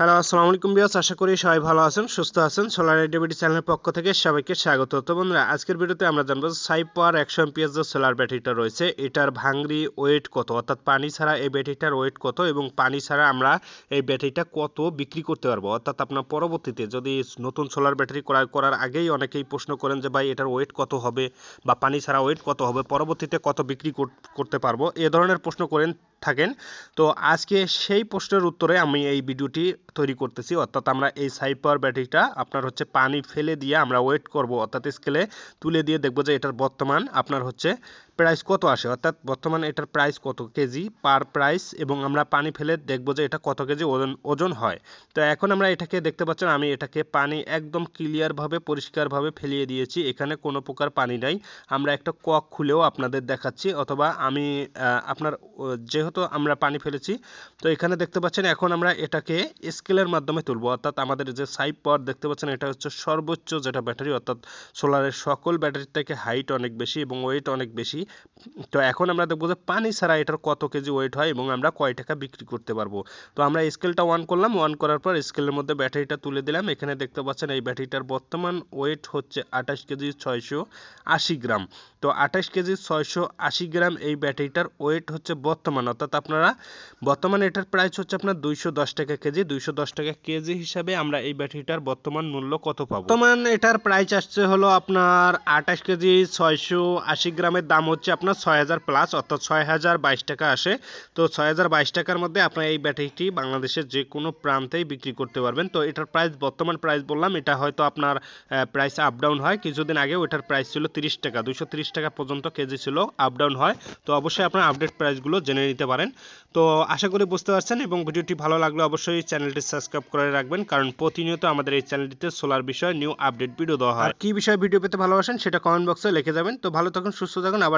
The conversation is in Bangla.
হ্যালো, আসসালামু আলাইকুম বিয়াস আশা করি সবাই ভালো আছেন, সুস্থ আছেন। সোলার আইডিবিটি চ্যানেলের পক্ষ থেকে সবাইকে স্বাগত। তো বন্ধুরা, আজকের ভিডিওতে আমরা জানব সাইপ পাওয়ার একশো এমপিএস যে সোলার ব্যাটারিটা রয়েছে, এটার ভাঙড়ি ওয়েট কত? অর্থাৎ পানি ছাড়া এই ব্যাটারিটার ওয়েট কত এবং পানি ছাড়া আমরা এই ব্যাটারিটা কত বিক্রি করতে পারব? অর্থাৎ আপনার পরবর্তীতে যদি নতুন সোলার ব্যাটারি ক্রয় করার আগেই অনেকেই প্রশ্ন করেন যে, ভাই, এটার ওয়েট কত হবে বা পানি ছাড়া ওয়েট কত হবে? পরবর্তীতে কত বিক্রি করতে পারব? এ ধরনের প্রশ্ন করেন থাকেন। তো আজকে সেই প্রশ্নের উত্তরে আমি এই ভিডিওটি তৈরি করতেছি। অর্থাৎ আমরা এই সাইপার ব্যাটারিটা আপনার হচ্ছে পানি ফেলে দিয়ে আমরা ওয়েট করব। অর্থাৎ স্কেলে তুলে দিয়ে দেখব যে এটার বর্তমান আপনার হচ্ছে প্রাইস কত আসে? অর্থাৎ বর্তমানে এটার প্রাইস কত কেজি পার প্রাইস এবং আমরা পানি ফেলে দেখব যে এটা কত কেজি ওজন ওজন হয়। তো এখন আমরা এটাকে দেখতে পাচ্ছেন, আমি এটাকে পানি একদম ক্লিয়ারভাবে পরিষ্কারভাবে ফেলিয়ে দিয়েছি। এখানে কোনো প্রকার পানি নাই। আমরা একটা কক খুলেও আপনাদের দেখাচ্ছি, অথবা আমি আপনার যেহেতু আমরা পানি ফেলেছি, তো এখানে দেখতে পাচ্ছেন, এখন আমরা এটাকে স্কেলের মাধ্যমে তুলবো। অর্থাৎ আমাদের যে সাইড পাওয়ার দেখতে পাচ্ছেন, এটা হচ্ছে সর্বোচ্চ যেটা ব্যাটারি, অর্থাৎ সোলারের সকল ব্যাটারির থেকে হাইট অনেক বেশি এবং ওয়েট অনেক বেশি। তো এখন আমরা দেখব যে পানি ছাড়া এটার কত কেজি ওয়েট হয় এবং আমরা কয় টাকা বিক্রি করতে পারব। তো আমরা স্কেলটা অন করলাম। অন করার পর স্কেলের মধ্যে ব্যাটারিটা তুলে দিলাম। এখানে দেখতে পাচ্ছেন এই ব্যাটারিটার বর্তমান ওয়েট হচ্ছে আঠাশ কেজি ছয়শো আশি গ্রাম। তো আঠাশ কেজি ছয়শো আশি গ্রাম এই ব্যাটারিটার ওয়েট হচ্ছে বর্তমান। অর্থাৎ আপনারা বর্তমানে এটার প্রাইস হচ্ছে আপনার দুইশো দশ টাকা কেজি। দুইশো দশ টাকা কেজি হিসাবে আমরা এই ব্যাটারিটার বর্তমান মূল্য কত পাবো? বর্তমান এটার প্রাইস আসছে হলো আপনার আঠাশ কেজি ছয়শো আশি গ্রামের দাম হচ্ছে আপনার ছয় হাজার প্লাস অর্থাৎ ছয় হাজার বাইশ টাকা আসে। তো ছয় হাজার বাইশ টাকার মধ্যে আপনার এই ব্যাটারিটি বাংলাদেশের যে কোনো প্রান্তেই বিক্রি করতে পারবেন। তো এটার প্রাইস বর্তমান প্রাইস বললাম, এটা হয়তো আপনার প্রাইস আপ ডাউন হয়। কিছুদিন আগে ওটার প্রাইস ছিল তিরিশ টাকা দুশো তিরিশ টাকা পর্যন্ত কেজি ছিল আপ ডাউন হয়। তো অবশ্যই আপনার আপডেট প্রাইসগুলো জেনে নিতে পারেন। তো আশা করি বুঝতে পারছেন এবং ভিডিওটি ভালো লাগলে অবশ্যই চ্যানেলটি সাবস্ক্রাইব করে রাখবেন, কারণ প্রতিনিয়ত আমাদের এই চ্যানেলটিতে সোলার বিষয়ে নিউ আপডেট ভিডিও দেওয়া হয়। কি বিষয়ে ভিডিও পেতে ভালোবাসেন সেটা কমেন্ট বক্সে লিখে যাবেন। তো ভালো থাকুন, সুস্থ থাকুন